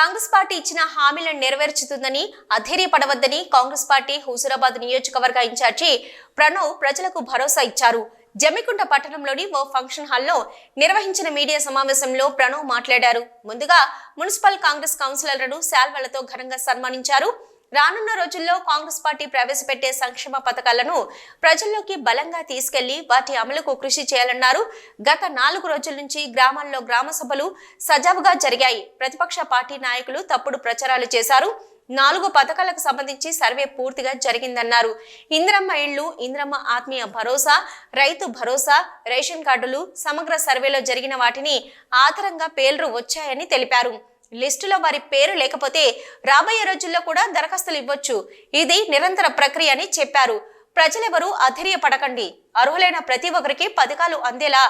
Congress party ఇచ్చిన హామీలను నెరవేర్చుతుందని అధైర్యపడవద్దని కాంగ్రెస్ పార్టీ హుజూరాబాద్ నియోజకవర్గ ఇన్ఛార్జి ప్రణవ్ ప్రజలకు భరోసా ఇచ్చారు. జమ్మికుంట పట్టణంలోని ఓ ఫంక్షన్ హాల్లో నిర్వహించిన మీడియా సమావేశంలో ప్రణవ్ మాట్లాడారు. ముందుగా మున్సిపల్ కాంగ్రెస్ కౌన్సిలర్లను శాల్వలతో ఘనంగా సన్మానించారు. రానున్న రోజుల్లో కాంగ్రెస్ పార్టీ ప్రవేశపెట్టే సంక్షేమ పథకాలను ప్రజల్లోకి బలంగా తీసుకెళ్ళి వాటి అమలుకు కృషి చేయాలన్నారు. గత నాలుగు రోజుల నుంచి గ్రామాల్లో గ్రామ సభలు సజావుగా జరిగాయి. ప్రతిపక్ష పార్టీ నాయకులు తప్పుడు ప్రచారాలు చేశారు. నాలుగు పథకాలకు సంబంధించి సర్వే పూర్తిగా జరిగిందన్నారు. ఇంద్రమ్మ ఇళ్ళు ఇంద్రమ్మ ఆత్మీయ భరోసా రైతు భరోసా రేషన్ కార్డులు సమగ్ర సర్వేలో జరిగిన వాటిని ఆధారంగా పేర్లు వచ్చాయని తెలిపారు. లిస్టులో వారి పేరు లేకపోతే రాబోయే రోజుల్లో కూడా దరఖాస్తులు ఇవ్వచ్చు. ఇది నిరంతర ప్రక్రియ అని చెప్పారు. ప్రజలెవరూ అధైర్యపడకండి. అర్హులైన ప్రతి ఒక్కరికి పథకాలు అందేలా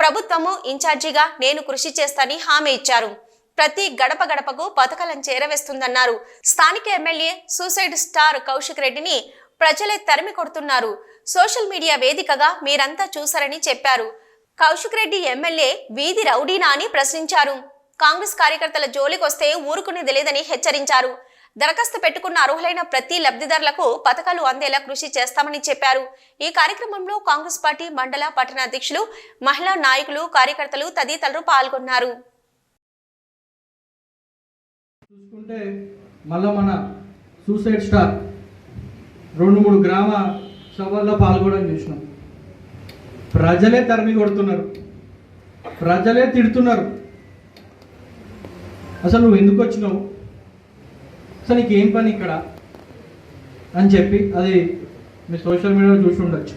ప్రభుత్వము ఇన్ఛార్జిగా నేను కృషి చేస్తానని హామీ ఇచ్చారు. ప్రతి గడప గడపకు పథకాలను చేరవేస్తుందన్నారు. స్థానిక ఎమ్మెల్యే సూసైడ్ స్టార్ కౌశిక్ రెడ్డిని ప్రజలే తరిమి కొడుతున్నారు. సోషల్ మీడియా వేదికగా మీరంతా చూశారని చెప్పారు. కౌశిక్ రెడ్డి ఎమ్మెల్యే వీధి రౌడీనా అని ప్రశ్నించారు. కాంగ్రెస్ కార్యకర్తల జోలికొస్తే ఊరుకునేది లేదని హెచ్చరించారు. దరఖాస్తు పెట్టుకున్న అర్హులైన ప్రతి లబ్ధిదారులకు పథకాలు అందేలా కృషి చేస్తామని చెప్పారు. ఈ కార్యక్రమంలో కాంగ్రెస్ పార్టీ మండల పట్టణ అధ్యక్షులు మహిళా నాయకులు కార్యకర్తలు తదితరులు పాల్గొన్నారు. చూసుకుంటే మన సూసైడ్ స్టార్ రెండు మూడు గ్రామ సభల్లో పాల్గొనడం చూసినాం. ప్రజలే తరిమి కొడుతున్నారు. ప్రజలే తిడుతున్నారు. అసలు నువ్వు ఎందుకు వచ్చినావు? అసలు నీకు ఏం పని ఇక్కడ? అని చెప్పి అది మీ సోషల్ మీడియాలో చూసి ఉండొచ్చు.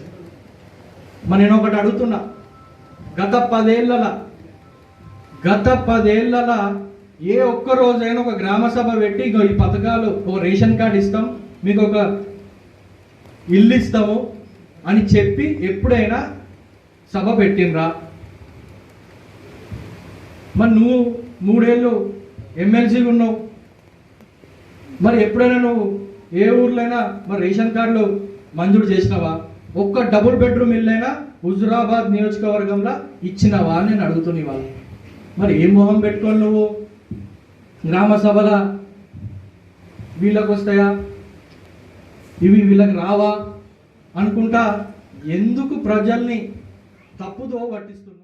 మరి నేను ఒకటి అడుగుతున్నా. గత పదేళ్ళలా గత పదేళ్ళలా ఏ ఒక్క రోజైనా ఒక గ్రామ సభ పెట్టి ఇగో ఈ పథకాలు ఒక రేషన్ కార్డు ఇస్తాం మీకు ఒక ఇల్లు ఇస్తాము అని చెప్పి ఎప్పుడైనా సభ పెట్టినరా మరి నువ్వు మూడేళ్ళు ఎమ్మెల్సీగా ఉన్నావు. మరి ఎప్పుడైనా నువ్వు ఏ ఊర్లైనా మరి రేషన్ కార్డులు మంజూరు చేసినావా? ఒక్క డబుల్ బెడ్రూమ్ ఇల్లైనా హుజురాబాద్ నియోజకవర్గంలో ఇచ్చినావా అని నేను అడుగుతున్నా ఇవాళ. మరి ఏ మొహం పెట్టుకొని నువ్వు? గ్రామ సభల వీళ్ళకు వస్తాయా ఇవి వీళ్ళకి రావా? అనుకుంటా ఎందుకు ప్రజల్ని తప్పుదో పట్టిస్తున్నావు